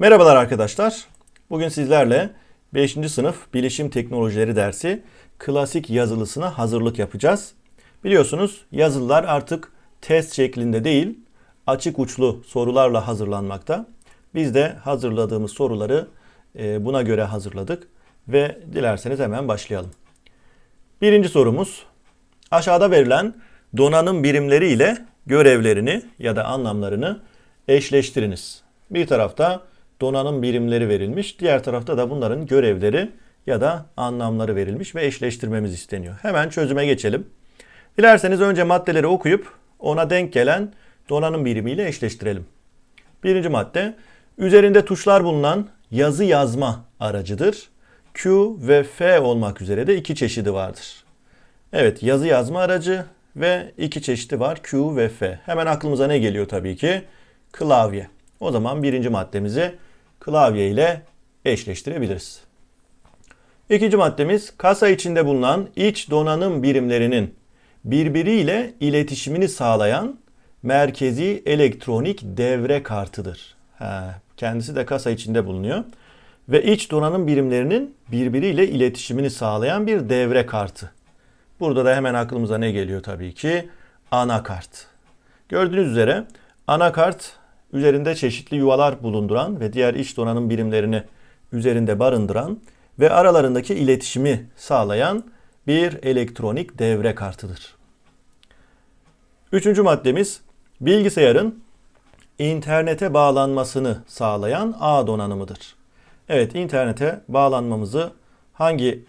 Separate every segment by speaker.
Speaker 1: Merhabalar arkadaşlar. Bugün sizlerle 5. sınıf Bilişim Teknolojileri dersi klasik yazılısına hazırlık yapacağız. Biliyorsunuz yazılılar artık test şeklinde değil, açık uçlu sorularla hazırlanmakta. Biz de hazırladığımız soruları e, buna göre hazırladık ve dilerseniz hemen başlayalım. Birinci sorumuz aşağıda verilen donanım birimleri ile görevlerini ya da anlamlarını eşleştiriniz. Bir tarafta donanım birimleri verilmiş, diğer tarafta da bunların görevleri ya da anlamları verilmiş ve eşleştirmemiz isteniyor. Hemen çözüme geçelim. Dilerseniz önce maddeleri okuyup ona denk gelen donanım birimiyle eşleştirelim. Birinci madde, üzerinde tuşlar bulunan yazı yazma aracıdır. Q ve F olmak üzere de iki çeşidi vardır. Evet, yazı yazma aracı ve iki çeşidi var Q ve F. Hemen aklımıza ne geliyor tabii ki? Klavye. O zaman birinci maddemizi klavye ile eşleştirebiliriz. İkinci maddemiz kasa içinde bulunan iç donanım birimlerinin birbiriyle iletişimini sağlayan merkezi elektronik devre kartıdır. Ha, kendisi de kasa içinde bulunuyor. Ve iç donanım birimlerinin birbiriyle iletişimini sağlayan bir devre kartı. Burada da hemen aklımıza ne geliyor tabii ki? Anakart. Gördüğünüz üzere anakart üzerinde çeşitli yuvalar bulunduran ve diğer iç donanım birimlerini üzerinde barındıran ve aralarındaki iletişimi sağlayan bir elektronik devre kartıdır. Üçüncü maddemiz bilgisayarın internete bağlanmasını sağlayan ağ donanımıdır. Evet internete bağlanmamızı hangi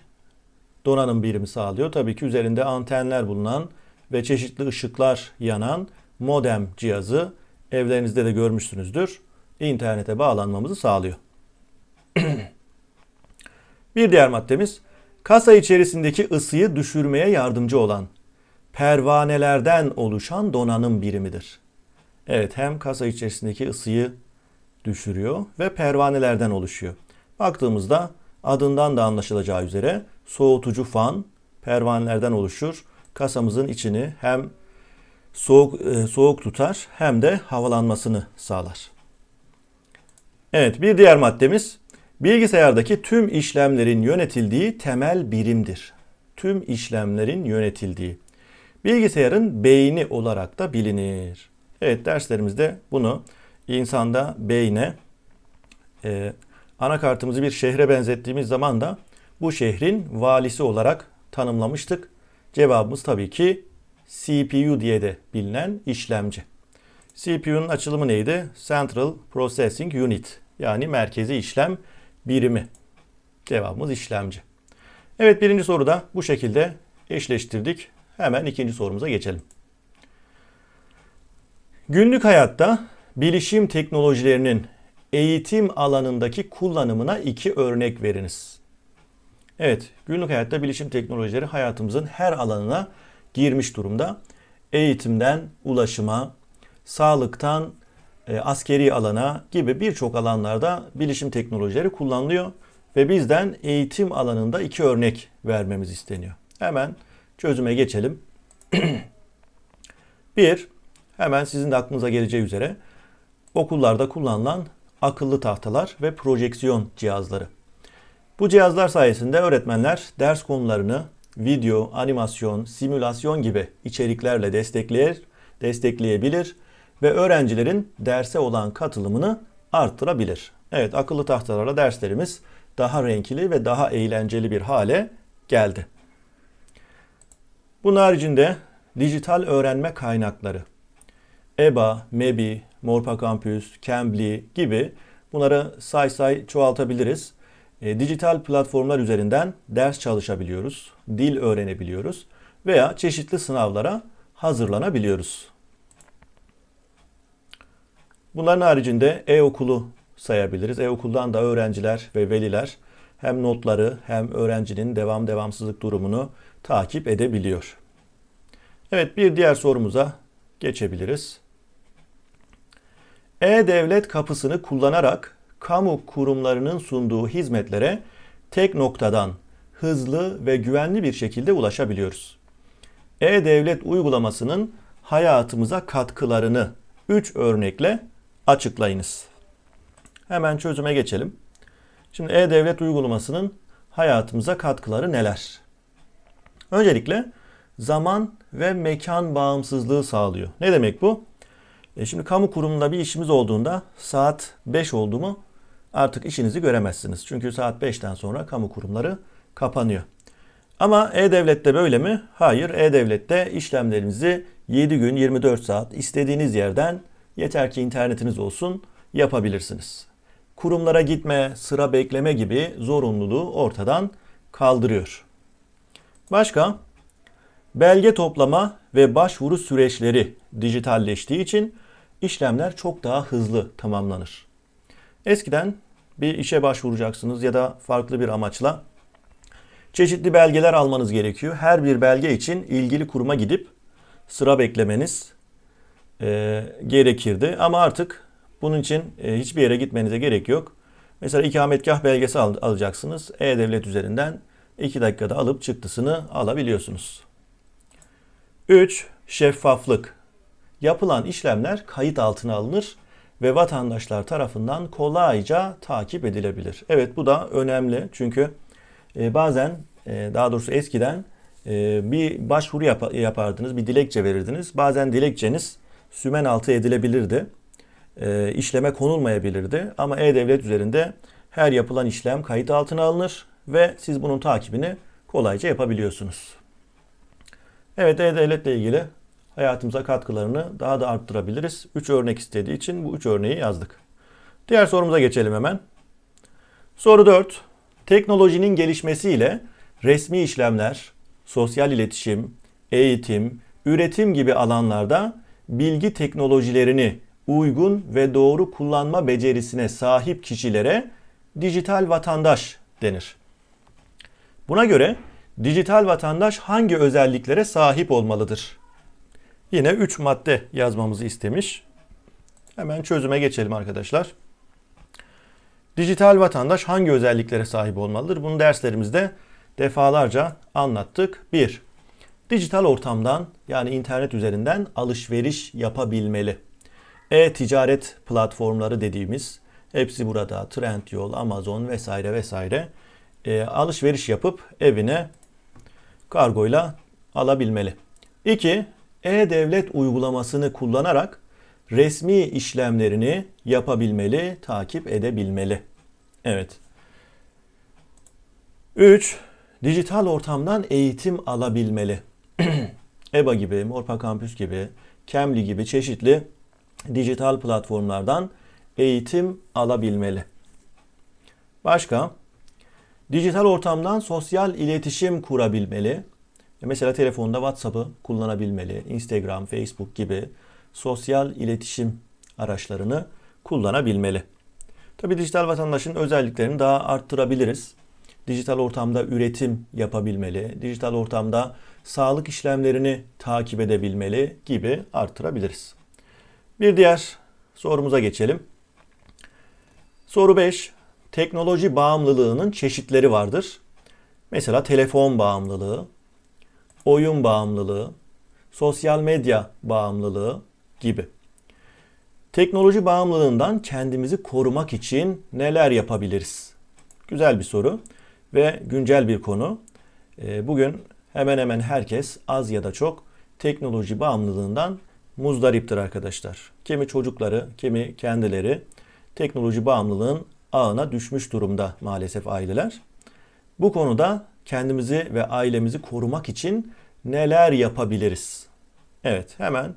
Speaker 1: donanım birimi sağlıyor? Tabii ki üzerinde antenler bulunan ve çeşitli ışıklar yanan modem cihazı evlerinizde de görmüşsünüzdür. İnternete bağlanmamızı sağlıyor. Bir diğer maddemiz kasa içerisindeki ısıyı düşürmeye yardımcı olan pervanelerden oluşan donanım birimidir. Evet hem kasa içerisindeki ısıyı düşürüyor ve pervanelerden oluşuyor. Baktığımızda adından da anlaşılacağı üzere soğutucu fan pervanelerden oluşur. Kasamızın içini hem soğuk e, soğuk tutar hem de havalanmasını sağlar. Evet bir diğer maddemiz bilgisayardaki tüm işlemlerin yönetildiği temel birimdir. Tüm işlemlerin yönetildiği. Bilgisayarın beyni olarak da bilinir. Evet derslerimizde bunu insanda beyne e, anakartımızı bir şehre benzettiğimiz zaman da bu şehrin valisi olarak tanımlamıştık. Cevabımız tabii ki CPU diye de bilinen işlemci. CPU'nun açılımı neydi? Central Processing Unit yani merkezi işlem birimi. Cevabımız işlemci. Evet birinci soruda bu şekilde eşleştirdik. Hemen ikinci sorumuza geçelim. Günlük hayatta bilişim teknolojilerinin eğitim alanındaki kullanımına iki örnek veriniz. Evet, günlük hayatta bilişim teknolojileri hayatımızın her alanına girmiş durumda. Eğitimden ulaşıma, sağlıktan e, askeri alana gibi birçok alanlarda bilişim teknolojileri kullanılıyor ve bizden eğitim alanında iki örnek vermemiz isteniyor. Hemen çözüme geçelim. Bir, hemen sizin de aklınıza geleceği üzere okullarda kullanılan akıllı tahtalar ve projeksiyon cihazları. Bu cihazlar sayesinde öğretmenler ders konularını video, animasyon, simülasyon gibi içeriklerle destekler, destekleyebilir ve öğrencilerin derse olan katılımını arttırabilir. Evet, akıllı tahtalarla derslerimiz daha renkli ve daha eğlenceli bir hale geldi. Bunun haricinde dijital öğrenme kaynakları, EBA, MEBI, Morpa Campus, Cambly gibi bunları say say çoğaltabiliriz. E, dijital platformlar üzerinden ders çalışabiliyoruz, dil öğrenebiliyoruz veya çeşitli sınavlara hazırlanabiliyoruz. Bunların haricinde e-okulu sayabiliriz. E-okuldan da öğrenciler ve veliler hem notları hem öğrencinin devam devamsızlık durumunu takip edebiliyor. Evet bir diğer sorumuza geçebiliriz. E-Devlet kapısını kullanarak kamu kurumlarının sunduğu hizmetlere tek noktadan hızlı ve güvenli bir şekilde ulaşabiliyoruz. E-Devlet uygulamasının hayatımıza katkılarını 3 örnekle açıklayınız. Hemen çözüme geçelim. Şimdi e-devlet uygulamasının hayatımıza katkıları neler? Öncelikle zaman ve mekan bağımsızlığı sağlıyor. Ne demek bu? E şimdi kamu kurumunda bir işimiz olduğunda saat 5 oldu mu artık işinizi göremezsiniz. Çünkü saat 5'ten sonra kamu kurumları kapanıyor. Ama E-Devlet'te böyle mi? Hayır. E-Devlet'te işlemlerinizi 7 gün 24 saat istediğiniz yerden yeter ki internetiniz olsun yapabilirsiniz. Kurumlara gitme, sıra bekleme gibi zorunluluğu ortadan kaldırıyor. Başka? Belge toplama ve başvuru süreçleri dijitalleştiği için işlemler çok daha hızlı tamamlanır. Eskiden bir işe başvuracaksınız ya da farklı bir amaçla çeşitli belgeler almanız gerekiyor. Her bir belge için ilgili kuruma gidip sıra beklemeniz e, gerekirdi. Ama artık bunun için e, hiçbir yere gitmenize gerek yok. Mesela ikametgah belgesi al, alacaksınız. E-Devlet üzerinden 2 dakikada alıp çıktısını alabiliyorsunuz. 3. Şeffaflık. Yapılan işlemler kayıt altına alınır ve vatandaşlar tarafından kolayca takip edilebilir. Evet bu da önemli çünkü e, bazen e, daha doğrusu eskiden e, bir başvuru yap- yapardınız, bir dilekçe verirdiniz. Bazen dilekçeniz sümen altı edilebilirdi. İşleme konulmayabilirdi ama E-Devlet üzerinde her yapılan işlem kayıt altına alınır ve siz bunun takibini kolayca yapabiliyorsunuz. Evet E-Devlet ile ilgili hayatımıza katkılarını daha da arttırabiliriz. 3 örnek istediği için bu 3 örneği yazdık. Diğer sorumuza geçelim hemen. Soru 4. Teknolojinin gelişmesiyle resmi işlemler, sosyal iletişim, eğitim, üretim gibi alanlarda bilgi teknolojilerini uygun ve doğru kullanma becerisine sahip kişilere dijital vatandaş denir. Buna göre dijital vatandaş hangi özelliklere sahip olmalıdır? Yine 3 madde yazmamızı istemiş. Hemen çözüme geçelim arkadaşlar. Dijital vatandaş hangi özelliklere sahip olmalıdır? Bunu derslerimizde defalarca anlattık. 1. Dijital ortamdan yani internet üzerinden alışveriş yapabilmeli. E-ticaret platformları dediğimiz hepsi burada Trendyol, Amazon vesaire vesaire e, alışveriş yapıp evine kargoyla alabilmeli. 2. E-Devlet uygulamasını kullanarak resmi işlemlerini yapabilmeli, takip edebilmeli. Evet. 3. Dijital ortamdan eğitim alabilmeli. EBA gibi, Morpa Campus gibi, Cambly gibi çeşitli dijital platformlardan eğitim alabilmeli. Başka? Dijital ortamdan sosyal iletişim kurabilmeli. Mesela telefonda WhatsApp'ı kullanabilmeli. Instagram, Facebook gibi sosyal iletişim araçlarını kullanabilmeli. Tabi dijital vatandaşın özelliklerini daha arttırabiliriz. Dijital ortamda üretim yapabilmeli, dijital ortamda sağlık işlemlerini takip edebilmeli gibi arttırabiliriz. Bir diğer sorumuza geçelim. Soru 5. Teknoloji bağımlılığının çeşitleri vardır. Mesela telefon bağımlılığı, oyun bağımlılığı, sosyal medya bağımlılığı gibi. Teknoloji bağımlılığından kendimizi korumak için neler yapabiliriz? Güzel bir soru ve güncel bir konu. Ee, bugün hemen hemen herkes az ya da çok teknoloji bağımlılığından muzdariptir arkadaşlar. Kimi çocukları, kimi kendileri teknoloji bağımlılığın ağına düşmüş durumda maalesef aileler. Bu konuda kendimizi ve ailemizi korumak için neler yapabiliriz? Evet, hemen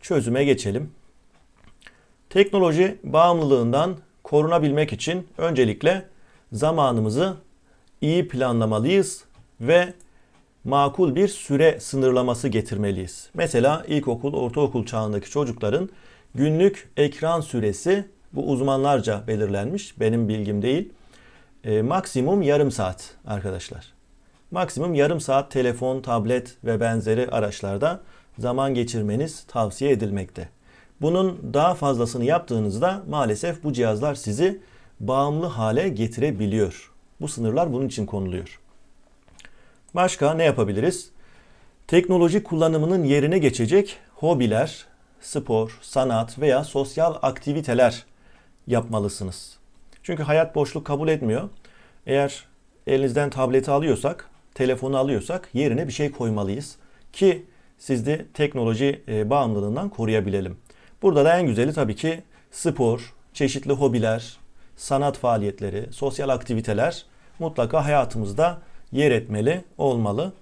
Speaker 1: çözüme geçelim. Teknoloji bağımlılığından korunabilmek için öncelikle zamanımızı iyi planlamalıyız ve makul bir süre sınırlaması getirmeliyiz. Mesela ilkokul, ortaokul çağındaki çocukların günlük ekran süresi bu uzmanlarca belirlenmiş. Benim bilgim değil. E, maksimum yarım saat arkadaşlar. Maksimum yarım saat telefon, tablet ve benzeri araçlarda zaman geçirmeniz tavsiye edilmekte. Bunun daha fazlasını yaptığınızda maalesef bu cihazlar sizi bağımlı hale getirebiliyor. Bu sınırlar bunun için konuluyor. Başka ne yapabiliriz? Teknoloji kullanımının yerine geçecek hobiler, spor, sanat veya sosyal aktiviteler yapmalısınız. Çünkü hayat boşluk kabul etmiyor. Eğer elinizden tableti alıyorsak, telefonu alıyorsak yerine bir şey koymalıyız ki sizi teknoloji e, bağımlılığından koruyabilelim. Burada da en güzeli tabii ki spor, çeşitli hobiler, sanat faaliyetleri, sosyal aktiviteler mutlaka hayatımızda yer etmeli, olmalı.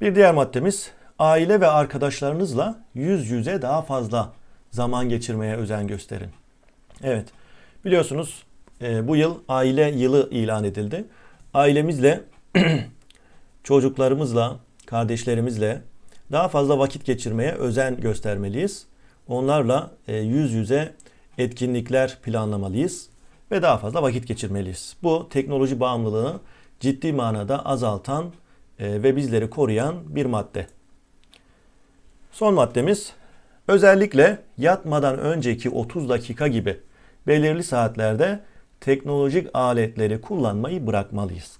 Speaker 1: Bir diğer maddemiz aile ve arkadaşlarınızla yüz yüze daha fazla zaman geçirmeye özen gösterin. Evet, biliyorsunuz e, bu yıl aile yılı ilan edildi. Ailemizle, çocuklarımızla, kardeşlerimizle daha fazla vakit geçirmeye özen göstermeliyiz. Onlarla e, yüz yüze etkinlikler planlamalıyız ve daha fazla vakit geçirmeliyiz. Bu teknoloji bağımlılığını ciddi manada azaltan e, ve bizleri koruyan bir madde. Son maddemiz özellikle yatmadan önceki 30 dakika gibi belirli saatlerde teknolojik aletleri kullanmayı bırakmalıyız.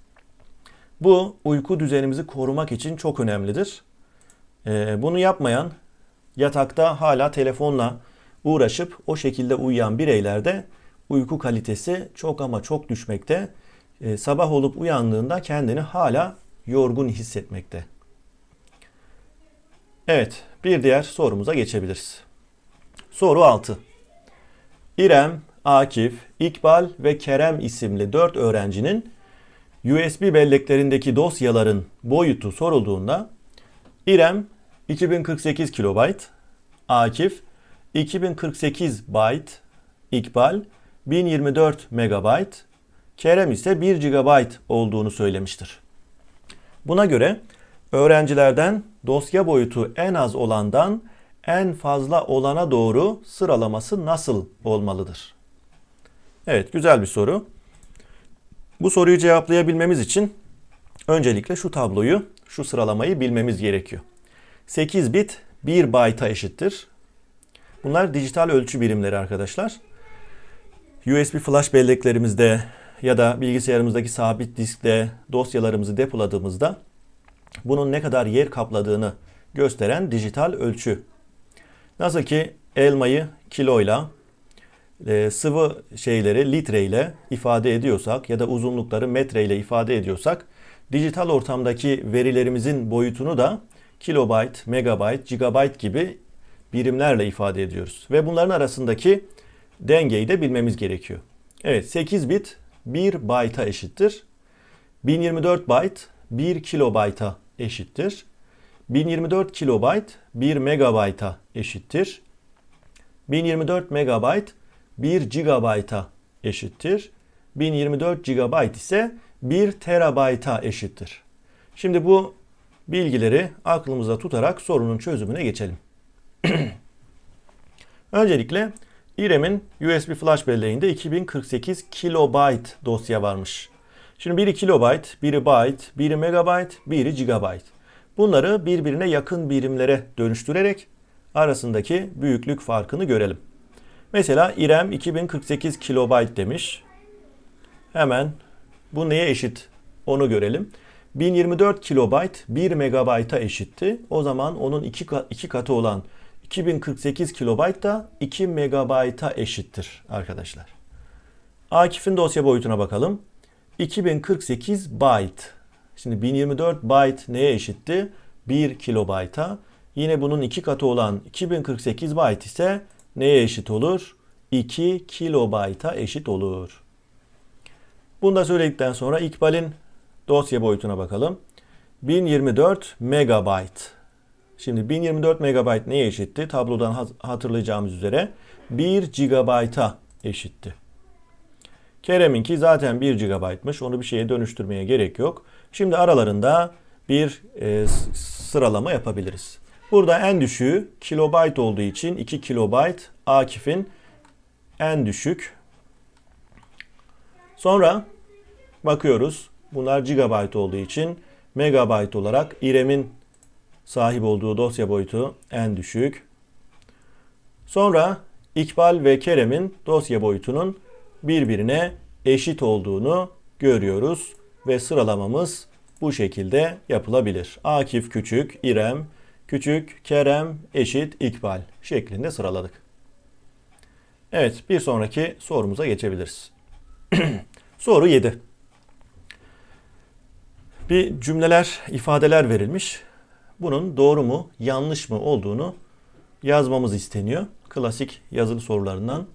Speaker 1: Bu uyku düzenimizi korumak için çok önemlidir. E, bunu yapmayan yatakta hala telefonla uğraşıp o şekilde uyuyan bireylerde uyku kalitesi çok ama çok düşmekte. E, sabah olup uyandığında kendini hala yorgun hissetmekte. Evet, bir diğer sorumuza geçebiliriz. Soru 6. İrem, Akif, İkbal ve Kerem isimli 4 öğrencinin USB belleklerindeki dosyaların boyutu sorulduğunda İrem 2048 KB, Akif 2048 byte, İkbal 1024 MB, Kerem ise 1 GB olduğunu söylemiştir. Buna göre öğrencilerden dosya boyutu en az olandan en fazla olana doğru sıralaması nasıl olmalıdır? Evet, güzel bir soru. Bu soruyu cevaplayabilmemiz için öncelikle şu tabloyu, şu sıralamayı bilmemiz gerekiyor. 8 bit 1 byte'a eşittir. Bunlar dijital ölçü birimleri arkadaşlar. USB flash belleklerimizde ya da bilgisayarımızdaki sabit diskte dosyalarımızı depoladığımızda bunun ne kadar yer kapladığını gösteren dijital ölçü. Nasıl ki elmayı kiloyla, e, sıvı şeyleri litreyle ifade ediyorsak ya da uzunlukları metreyle ifade ediyorsak dijital ortamdaki verilerimizin boyutunu da kilobayt, megabayt, gigabayt gibi birimlerle ifade ediyoruz. Ve bunların arasındaki dengeyi de bilmemiz gerekiyor. Evet 8 bit 1 byte'a eşittir. 1024 byte 1 kilobayta eşittir. 1024 kilobayt 1 megabayta eşittir. 1024 megabayt 1 gigabayta eşittir. 1024 gigabayt ise 1 terabayta eşittir. Şimdi bu bilgileri aklımızda tutarak sorunun çözümüne geçelim. Öncelikle İREM'in USB flash belleğinde 2048 kilobayt dosya varmış. Şimdi biri kilobayt, biri byte, biri megabayt, biri gigabayt. Bunları birbirine yakın birimlere dönüştürerek arasındaki büyüklük farkını görelim. Mesela İrem 2048 kilobayt demiş. Hemen bu neye eşit onu görelim. 1024 kilobayt 1 megabayta eşitti. O zaman onun iki, iki katı olan 2048 kilobayt da 2 megabayta eşittir arkadaşlar. Akif'in dosya boyutuna bakalım. 2048 byte. Şimdi 1024 byte neye eşitti? 1 kilobayta. Yine bunun iki katı olan 2048 byte ise neye eşit olur? 2 kilobayta eşit olur. Bunu da söyledikten sonra İkbal'in dosya boyutuna bakalım. 1024 megabayt. Şimdi 1024 megabayt neye eşitti? Tablodan hatırlayacağımız üzere 1 gigabayta eşitti. Kerem'inki zaten 1 GB'mış. Onu bir şeye dönüştürmeye gerek yok. Şimdi aralarında bir e, sıralama yapabiliriz. Burada en düşüğü kilobayt olduğu için 2 kilobayt Akif'in en düşük. Sonra bakıyoruz. Bunlar gigabayt olduğu için megabayt olarak İrem'in sahip olduğu dosya boyutu en düşük. Sonra İkbal ve Kerem'in dosya boyutunun birbirine eşit olduğunu görüyoruz ve sıralamamız bu şekilde yapılabilir. Akif küçük, İrem küçük, Kerem eşit, İkbal şeklinde sıraladık. Evet, bir sonraki sorumuza geçebiliriz. Soru 7. Bir cümleler, ifadeler verilmiş. Bunun doğru mu, yanlış mı olduğunu yazmamız isteniyor. Klasik yazılı sorularından.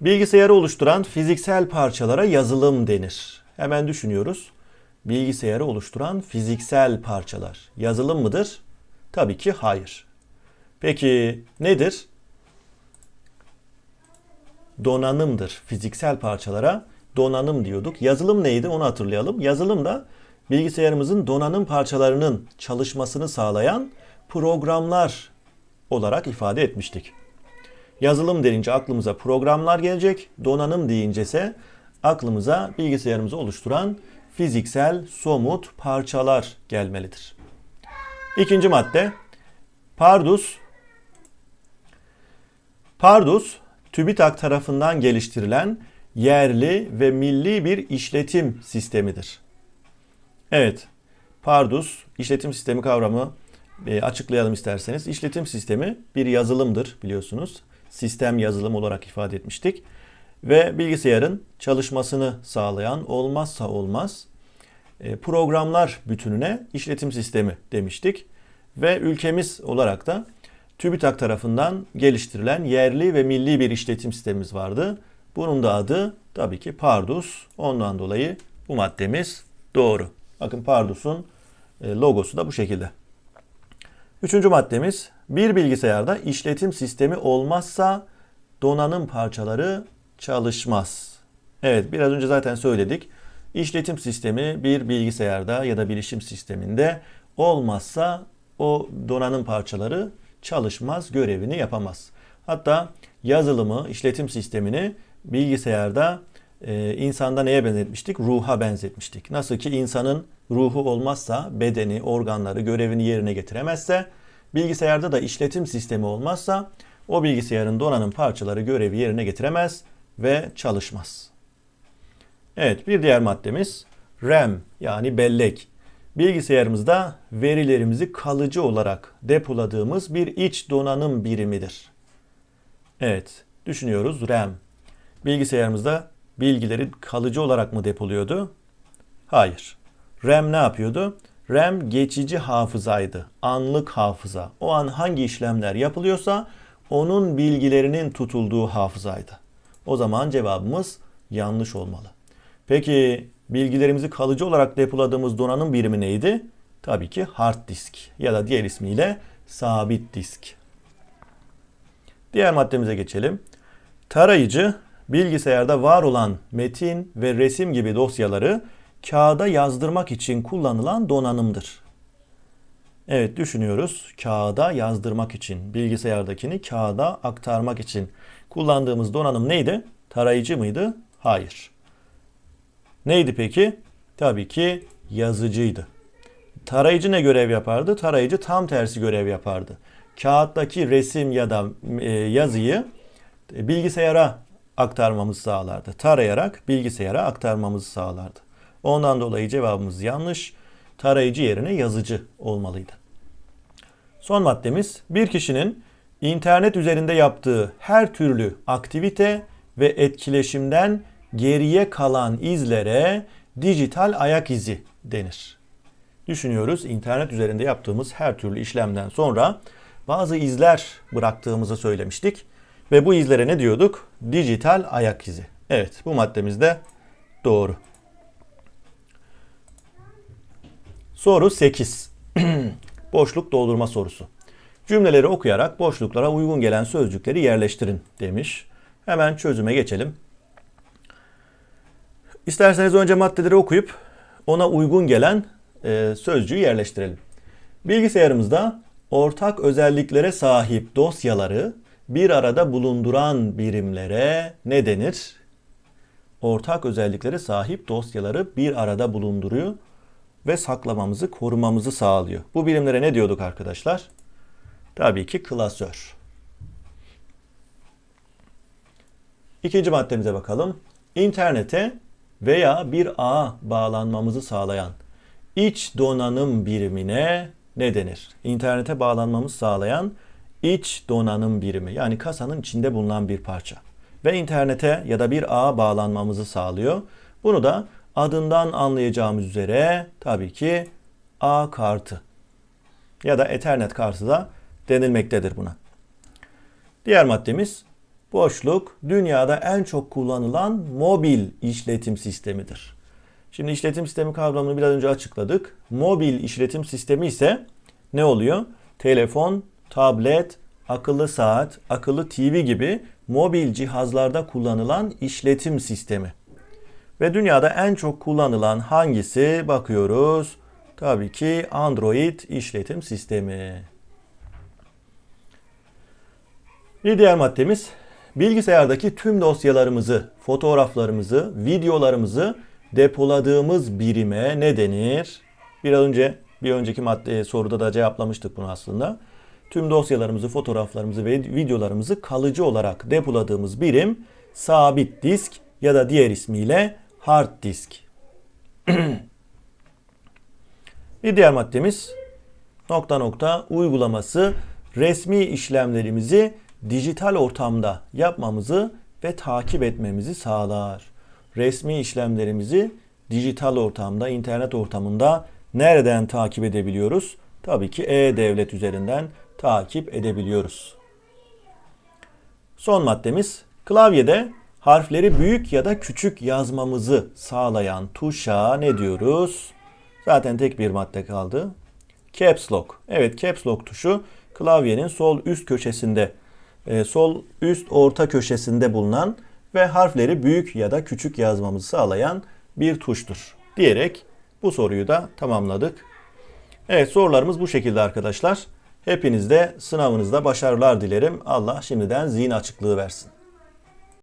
Speaker 1: Bilgisayarı oluşturan fiziksel parçalara yazılım denir. Hemen düşünüyoruz. Bilgisayarı oluşturan fiziksel parçalar yazılım mıdır? Tabii ki hayır. Peki nedir? Donanımdır. Fiziksel parçalara donanım diyorduk. Yazılım neydi onu hatırlayalım. Yazılım da bilgisayarımızın donanım parçalarının çalışmasını sağlayan programlar olarak ifade etmiştik. Yazılım denince aklımıza programlar gelecek. Donanım deyince ise aklımıza bilgisayarımızı oluşturan fiziksel somut parçalar gelmelidir. İkinci madde Pardus Pardus TÜBİTAK tarafından geliştirilen yerli ve milli bir işletim sistemidir. Evet, Pardus işletim sistemi kavramı e, açıklayalım isterseniz. İşletim sistemi bir yazılımdır biliyorsunuz. Sistem yazılım olarak ifade etmiştik. Ve bilgisayarın çalışmasını sağlayan olmazsa olmaz programlar bütününe işletim sistemi demiştik. Ve ülkemiz olarak da TÜBİTAK tarafından geliştirilen yerli ve milli bir işletim sistemimiz vardı. Bunun da adı tabii ki Pardus. Ondan dolayı bu maddemiz doğru. Bakın Pardus'un e, logosu da bu şekilde. Üçüncü maddemiz bir bilgisayarda işletim sistemi olmazsa donanım parçaları çalışmaz. Evet biraz önce zaten söyledik. İşletim sistemi bir bilgisayarda ya da bilişim sisteminde olmazsa o donanım parçaları çalışmaz, görevini yapamaz. Hatta yazılımı, işletim sistemini bilgisayarda e, insanda neye benzetmiştik? Ruha benzetmiştik. Nasıl ki insanın ruhu olmazsa bedeni, organları görevini yerine getiremezse bilgisayarda da işletim sistemi olmazsa o bilgisayarın donanım parçaları görevi yerine getiremez ve çalışmaz. Evet bir diğer maddemiz RAM yani bellek. Bilgisayarımızda verilerimizi kalıcı olarak depoladığımız bir iç donanım birimidir. Evet düşünüyoruz RAM. Bilgisayarımızda bilgileri kalıcı olarak mı depoluyordu? Hayır. RAM ne yapıyordu? RAM geçici hafızaydı. Anlık hafıza. O an hangi işlemler yapılıyorsa onun bilgilerinin tutulduğu hafızaydı. O zaman cevabımız yanlış olmalı. Peki bilgilerimizi kalıcı olarak depoladığımız donanım birimi neydi? Tabii ki hard disk ya da diğer ismiyle sabit disk. Diğer maddemize geçelim. Tarayıcı bilgisayarda var olan metin ve resim gibi dosyaları kağıda yazdırmak için kullanılan donanımdır. Evet düşünüyoruz. Kağıda yazdırmak için, bilgisayardakini kağıda aktarmak için kullandığımız donanım neydi? Tarayıcı mıydı? Hayır. Neydi peki? Tabii ki yazıcıydı. Tarayıcı ne görev yapardı? Tarayıcı tam tersi görev yapardı. Kağıttaki resim ya da e, yazıyı e, bilgisayara aktarmamızı sağlardı. Tarayarak bilgisayara aktarmamızı sağlardı. Ondan dolayı cevabımız yanlış. Tarayıcı yerine yazıcı olmalıydı. Son maddemiz bir kişinin internet üzerinde yaptığı her türlü aktivite ve etkileşimden geriye kalan izlere dijital ayak izi denir. Düşünüyoruz internet üzerinde yaptığımız her türlü işlemden sonra bazı izler bıraktığımızı söylemiştik. Ve bu izlere ne diyorduk? Dijital ayak izi. Evet bu maddemiz de doğru. Soru 8. Boşluk doldurma sorusu. Cümleleri okuyarak boşluklara uygun gelen sözcükleri yerleştirin demiş. Hemen çözüme geçelim. İsterseniz önce maddeleri okuyup ona uygun gelen e, sözcüğü yerleştirelim. Bilgisayarımızda ortak özelliklere sahip dosyaları bir arada bulunduran birimlere ne denir? Ortak özelliklere sahip dosyaları bir arada bulunduruyor ve saklamamızı, korumamızı sağlıyor. Bu birimlere ne diyorduk arkadaşlar? Tabii ki klasör. İkinci maddemize bakalım. İnternete veya bir ağa bağlanmamızı sağlayan iç donanım birimine ne denir? İnternete bağlanmamızı sağlayan iç donanım birimi yani kasanın içinde bulunan bir parça. ve internete ya da bir ağa bağlanmamızı sağlıyor. Bunu da adından anlayacağımız üzere tabii ki ağ kartı ya da Ethernet kartı da denilmektedir buna. Diğer maddemiz boşluk dünyada en çok kullanılan mobil işletim sistemidir. Şimdi işletim sistemi kavramını biraz önce açıkladık. Mobil işletim sistemi ise ne oluyor? Telefon, tablet, akıllı saat, akıllı TV gibi mobil cihazlarda kullanılan işletim sistemi. Ve dünyada en çok kullanılan hangisi bakıyoruz? Tabii ki Android işletim sistemi. Bir diğer maddemiz bilgisayardaki tüm dosyalarımızı, fotoğraflarımızı, videolarımızı depoladığımız birime ne denir? Biraz önce bir önceki madde soruda da cevaplamıştık bunu aslında. Tüm dosyalarımızı, fotoğraflarımızı ve videolarımızı kalıcı olarak depoladığımız birim sabit disk ya da diğer ismiyle hard disk. bir diğer maddemiz nokta nokta uygulaması resmi işlemlerimizi dijital ortamda yapmamızı ve takip etmemizi sağlar. Resmi işlemlerimizi dijital ortamda, internet ortamında nereden takip edebiliyoruz? Tabii ki e-devlet üzerinden takip edebiliyoruz. Son maddemiz klavyede harfleri büyük ya da küçük yazmamızı sağlayan tuşa ne diyoruz? Zaten tek bir madde kaldı. Caps Lock. Evet Caps Lock tuşu klavyenin sol üst köşesinde, sol üst orta köşesinde bulunan ve harfleri büyük ya da küçük yazmamızı sağlayan bir tuştur. Diyerek bu soruyu da tamamladık. Evet sorularımız bu şekilde arkadaşlar. Hepiniz de sınavınızda başarılar dilerim. Allah şimdiden zihin açıklığı versin.